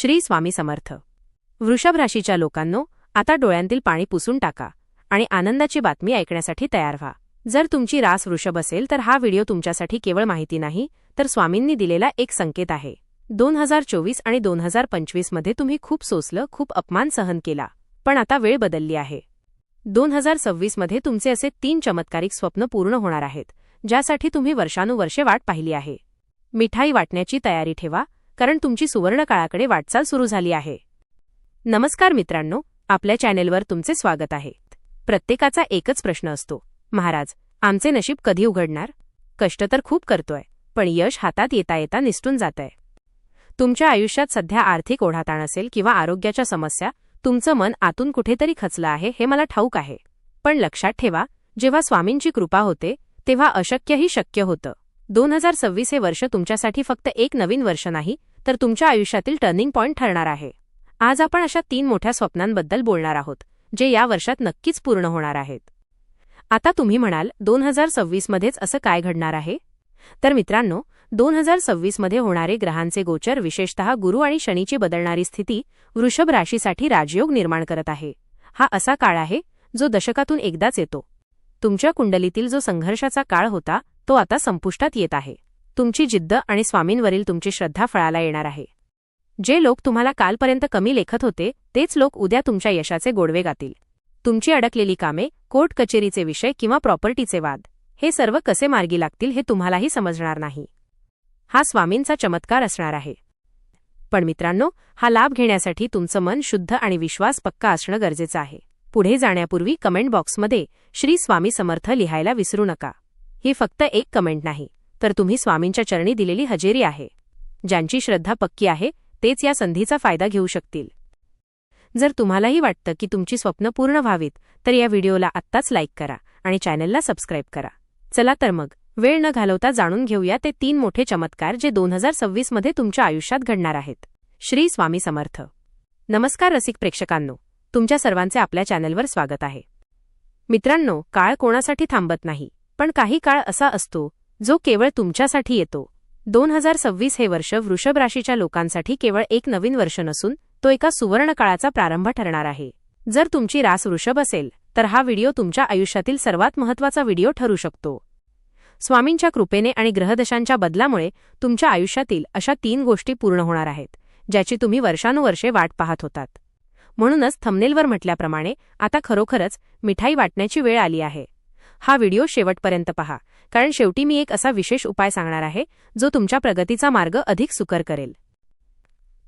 श्री स्वामी समर्थ. वृषभ राशीच्या लोकांनो आता डोळ्यांतील पाणी पुसून टाका आणि आनंदाची बातमी ऐकण्यासाठी तयार व्हा. जर तुमची रास वृषभ असेल तर हा व्हिडिओ तुमच्यासाठी केवळ माहिती नाही तर स्वामींनी दिलेला एक संकेत आहे. दोन हजार चोवीस आणि दोन हजार पंचवीसमध्ये तुम्ही खूप सोसलं खूप अपमान सहन केला पण आता वेळ बदलली आहे. दोन हजार सव्वीसमध्ये तुमचे असे तीन चमत्कारिक स्वप्न पूर्ण होणार आहेत ज्यासाठी तुम्ही वर्षानुवर्षे वाट पाहिली आहे. मिठाई वाटण्याची तयारी ठेवा कारण तुमची सुवर्णकाळाकडे वाटचाल सुरू झाली आहे. नमस्कार मित्रांनो आपल्या चॅनेलवर तुमचे स्वागत आहे. प्रत्येकाचा एकच प्रश्न असतो महाराज आमचे नशीब कधी उघडणार? कष्ट तर खूप करतोय पण यश हातात येता येता निसटून जातंय. तुमच्या आयुष्यात सध्या आर्थिक ओढाताण असेल किंवा आरोग्याच्या समस्या तुमचं मन आतून कुठेतरी खचलं आहे हे मला ठाऊक आहे. पण लक्षात ठेवा जेव्हा स्वामींची कृपा होते तेव्हा अशक्यही शक्य होतं. दोन हजार सव्वीस हे वर्ष तुमच्यासाठी फक्त एक नवीन वर्ष नाही तर तुमच्या आयुष्यातील टर्निंग पॉइंट ठरणार आहे. आज आपण अशा तीन मोठ्या स्वप्नांबद्दल बोलणार आहोत जे या वर्षात नक्कीच पूर्ण होणार आहेत. आता तुम्ही म्हणाल दोन हजार सव्वीसमध्येच असं काय घडणार आहे? तर मित्रांनो दोन हजार सव्वीसमध्ये होणारे ग्रहांचे गोचर विशेषतः गुरु आणि शनीची बदलणारी स्थिती वृषभ राशीसाठी राजयोग निर्माण करत आहे. हा असा काळ आहे जो दशकातून एकदाच येतो. तुमच्या कुंडलीतील जो संघर्षाचा काळ होता तो आता संपुष्टात येत आहे. तुमची जिद्द आणि स्वामींवरील तुमची श्रद्धा फळाला येणार आहे. जे लोक तुम्हाला कालपर्यंत कमी लेखत होते तेच लोक उद्या तुमच्या यशाचे गोडवे गातील. तुमची अडकलेली कामे कोर्ट कचेरीचे विषय किंवा प्रॉपर्टीचे वाद हे सर्व कसे मार्गी लागतील हे तुम्हालाही समजणार नाही. हा स्वामींचा चमत्कार असणार आहे. पण मित्रांनो हा लाभ घेण्यासाठी तुमचं मन शुद्ध आणि विश्वास पक्का असणं गरजेचं आहे. पुढे जाण्यापूर्वी कमेंट बॉक्समध्ये श्री स्वामी समर्थ लिहायला विसरू नका. ही फक्त एक कमेंट नाही. तर तुम्ही स्वामींच्या चरणी दिलेली हजेरी आहे. ज्यांची श्रद्धा पक्की आहे तेच या संधीचा फायदा घेऊ शकतील. जर तुम्हालाही वाटतं की तुमची स्वप्न पूर्ण व्हावीत तर या व्हिडिओला आत्ताच लाईक करा आणि चॅनलला सबस्क्राईब करा. चला तर मग वेळ न घालवता जाणून घेऊया ते तीन मोठे चमत्कार जे दोन हजार सव्वीसमध्ये तुमच्या आयुष्यात घडणार आहेत. श्री स्वामी समर्थ. नमस्कार रसिक प्रेक्षकांनो तुमच्या सर्वांचे आपल्या चॅनलवर स्वागत आहे. मित्रांनो काळ कोणासाठी थांबत नाही पण काही काळ असा असतो जो केवळ तुमच्यासाठी येतो. दोन हजार सव्वीस हे वर्ष वृषभ राशीच्या लोकांसाठी केवळ एक नवीन वर्ष नसून तो एका सुवर्णकाळाचा प्रारंभ ठरणार आहे. जर तुमची रास वृषभ असेल तर हा व्हिडिओ तुमच्या आयुष्यातील सर्वात महत्त्वाचा व्हिडिओ ठरू शकतो. स्वामींच्या कृपेने आणि ग्रहदशांच्या बदलामुळे तुमच्या आयुष्यातील अशा तीन गोष्टी पूर्ण होणार आहेत ज्याची तुम्ही वर्षानुवर्षे वाट पाहत होतात. म्हणूनच थंबनेलवर म्हटल्याप्रमाणे आता खरोखरच मिठाई वाटण्याची वेळ आली आहे. हा व्हिडिओ शेवटपर्यंत पहा. कारण शेवटी मी एक असा विशेष उपाय सांगणार आहे जो तुमच्या प्रगतीचा मार्ग अधिक सुकर करेल.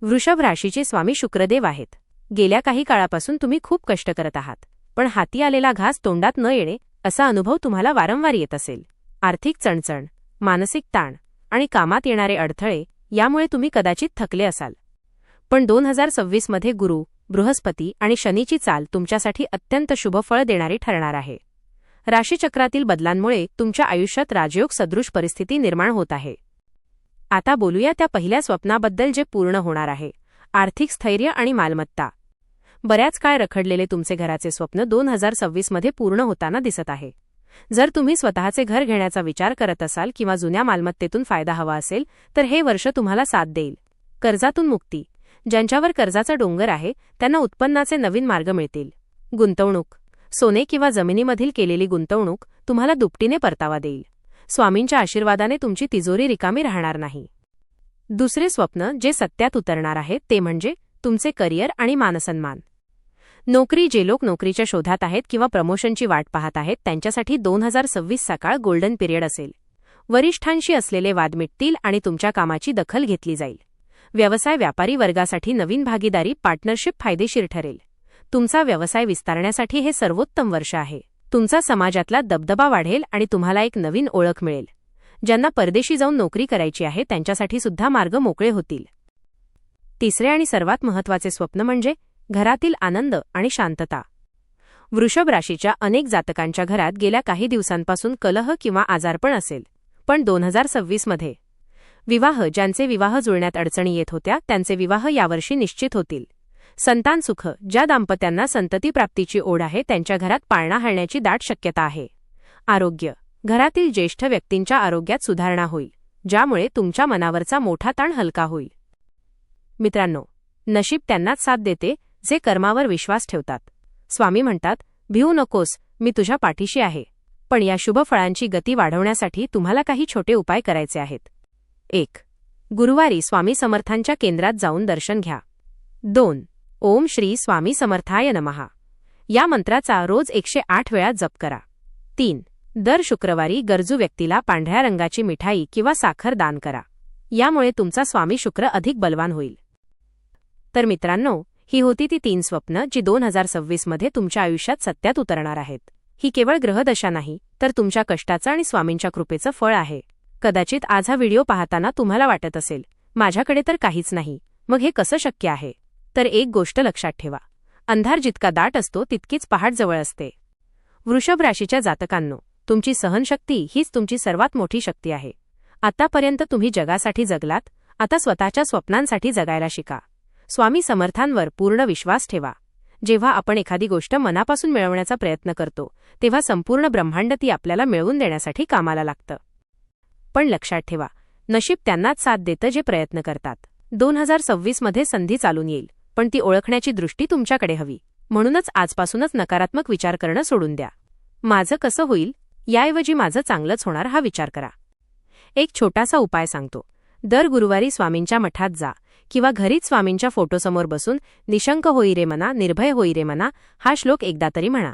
वृषभ राशीचे स्वामी शुक्रदेव आहेत. गेल्या काही काळापासून तुम्ही खूप कष्ट करत आहात. पण हाती आलेला घास तोंडात न येणे असा अनुभव तुम्हाला वारंवार येत असेल. आर्थिक चणचण मानसिक ताण आणि कामात येणारे अडथळे यामुळे तुम्ही कदाचित थकले असाल. पण दोन हजार सव्वीसमध्ये गुरु बृहस्पती आणि शनीची चाल तुमच्यासाठी अत्यंत शुभफळ देणारी ठरणार आहे. राशीचक्रातील बदलांमुळे तुमच्या आयुष्यात राजयोग सदृश परिस्थिती निर्माण होत आहे. आता बोलूया त्या पहिल्या स्वप्नाबद्दल जे पूर्ण होणार आहे. आर्थिक स्थैर्य आणि मालमत्ता. बऱ्याच काळ रखडलेले तुमचे घराचे स्वप्न दोन हजार सव्वीसमध्ये पूर्ण होताना दिसत आहे. जर तुम्ही स्वतःचे घर घेण्याचा विचार करत असाल किंवा जुन्या मालमत्तेतून फायदा हवा असेल तर हे वर्ष तुम्हाला साथ देईल. कर्जातून मुक्ती. ज्यांच्यावर कर्जाचा डोंगर आहे त्यांना उत्पन्नाचे नवीन मार्ग मिळतील. गुंतवणूक. सोने किंवा जमिनीमधील केलेली गुंतवणूक तुम्हाला दुपटीने परतावा देईल. स्वामींच्या आशीर्वादाने तुमची तिजोरी रिकामी राहणार नाही. दुसरे स्वप्न जे सत्यात उतरणार आहे ते म्हणजे तुमचे करिअर आणि मानसन्मान. नोकरी जे लोक नोकरीच्या शोधात आहेत किंवा प्रमोशनची वाट पाहत आहेत त्यांच्यासाठी दोन हजार सव्वीस सकाळ गोल्डन पिरियड असेल. वरिष्ठांशी असलेले वाद मिटतील आणि तुमच्या कामाची दखल घेतली जाईल. व्यवसाय व्यापारी वर्गासाठी नवीन भागीदारी पार्टनरशिप फायदेशीर ठरेल. तुमचा व्यवसाय विस्तारण्यासाठी हे सर्वोत्तम वर्ष आहे. तुमचा समाजातला दबदबा वाढेल आणि तुम्हाला एक नवीन ओळख मिळेल. ज्यांना परदेशी जाऊन नोकरी करायची आहे त्यांच्यासाठी सुद्धा मार्ग मोकळे होतील. तिसरे आणि सर्वात महत्त्वाचे स्वप्न म्हणजे घरातील आनंद आणि शांतता. वृषभ राशीच्या अनेक जातकांच्या घरात गेल्या काही दिवसांपासून कलह किंवा आजारपण असेल. पण दोन हजार सव्वीसमध्ये विवाह ज्यांचे विवाह जुळण्यात अडचणी येत होत्या त्यांचे विवाह यावर्षी निश्चित होतील. संतान सुख ज्या दाम्पत्यांना संतती प्राप्तीची ओढ आहे त्यांच्या घरात पाळणा हलण्याची दाट शक्यता आहे. आरोग्य. घरातील ज्येष्ठ व्यक्तींच्या आरोग्यात सुधारणा होईल ज्यामुळे तुमच्या मनावरचा मोठा ताण हलका होईल. मित्रांनो नशीब त्यांनाच साथ देते जे कर्मावर विश्वास ठेवतात. स्वामी म्हणतात भिऊ नकोस मी तुझ्या पाठीशी आहे. पण या शुभ फळांची गती वाढवण्यासाठी तुम्हाला काही छोटे उपाय करायचे आहेत. एक. गुरुवारी स्वामी समर्थांच्या केंद्रात जाऊन दर्शन घ्या. दोन. ओम श्री स्वामी समर्थाय नमहा या मंत्राचा रोज एकशे आठ वेळा जप करा. तीन. दर शुक्रवारी गरजू व्यक्तीला पांढऱ्या रंगाची मिठाई किंवा साखर दान करा. यामुळे तुमचा स्वामी शुक्र अधिक बलवान होईल. तर मित्रांनो ही होती ती तीन स्वप्न जी दोन हजार सव्वीसमध्ये तुमच्या आयुष्यात सत्यात उतरणार आहेत. ही केवळ ग्रहदशा नाही तर तुमच्या कष्टाचं आणि स्वामींच्या कृपेचं फळ आहे. कदाचित आज हा व्हिडिओ पाहताना तुम्हाला वाटत असेल माझ्याकडे तर काहीच नाही. मग हे कसं शक्य आहे? तर एक गोष्ट लक्षात ठेवा. अंधार जितका दाट असतो तितकीच पहाट जवळ असते. वृषभ राशीच्या जातकांनो तुमची सहनशक्ती हीच तुमची सर्वात मोठी शक्ती आहे. आतापर्यंत तुम्ही जगासाठी जगलात आता स्वतःच्या स्वप्नांसाठी जगायला शिका. स्वामी समर्थांवर पूर्ण विश्वास ठेवा. जेव्हा आपण एखादी गोष्ट मनापासून मिळवण्याचा प्रयत्न करतो तेव्हा संपूर्ण ब्रह्मांड ती आपल्याला मिळवून देण्यासाठी कामाला लागतं. पण लक्षात ठेवा नशीब त्यांनाच साथ देतं जे प्रयत्न करतात. दोन हजार सव्वीसमध्ये संधी चालून येईल. पण ती ओळखण्याची दृष्टी तुमच्याकडे हवी. म्हणूनच आजपासूनच नकारात्मक विचार करणं सोडून द्या. माझं कसं होईल याऐवजी माझं चांगलंच होणार हा विचार करा. एक छोटासा उपाय सांगतो. दर गुरुवारी स्वामींच्या मठात जा किंवा घरीच स्वामींच्या फोटोसमोर बसून निशंक होई रे मना निर्भय होई रे मना हा श्लोक एकदा तरी म्हणा.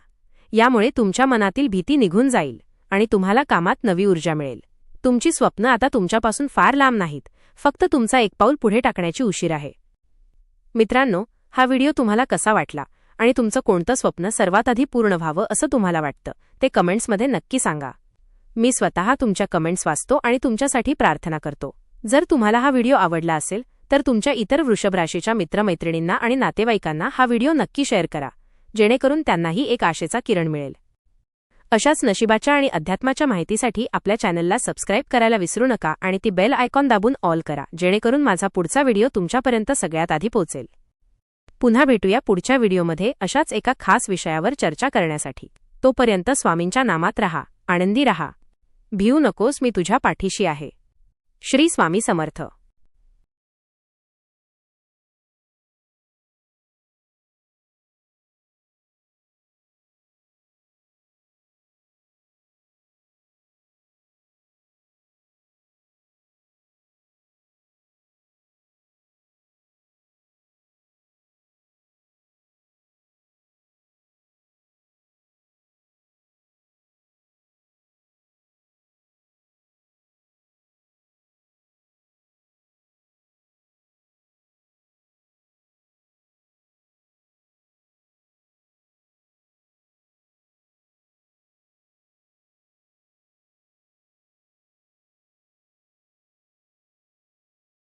यामुळे तुमच्या मनातील भीती निघून जाईल आणि तुम्हाला कामात नवी ऊर्जा मिळेल. तुमची स्वप्न आता तुमच्यापासून फार लांब नाहीत. फक्त तुमचा एक पाऊल पुढे टाकण्याची उशीर आहे. मित्रांनो हा व्हिडिओ तुम्हाला कसा वाटला आणि तुमचं कोणतं स्वप्न सर्वात आधी पूर्ण व्हावं असं तुम्हाला वाटतं ते कमेंट्समध्ये नक्की सांगा. मी स्वतः तुमच्या कमेंट्स वाचतो आणि तुमच्यासाठी प्रार्थना करतो. जर तुम्हाला हा व्हिडिओ आवडला असेल तर तुमच्या इतर वृषभ राशीच्या मित्रमैत्रिणींना आणि नातेवाईकांना हा व्हिडिओ नक्की शेअर करा जेणेकरून त्यांनाही एक आशेचा किरण मिळेल. अशाच नशिबाच्या आणि अध्यात्माच्या माहितीसाठी आपल्या चॅनलला सबस्क्राईब करायला विसरू नका आणि ती बेल आयकॉन दाबून ऑल करा जेणेकरून माझा पुढचा व्हिडिओ तुमच्यापर्यंत सगळ्यात आधी पोहोचेल. पुन्हा भेटूया पुढच्या व्हिडिओमध्ये अशाच एका खास विषयावर चर्चा करण्यासाठी. तोपर्यंत स्वामींच्या नामात रहा आनंदी रहा. भिऊ नकोस मी तुझ्या पाठीशी आहे. श्री स्वामी समर्थ.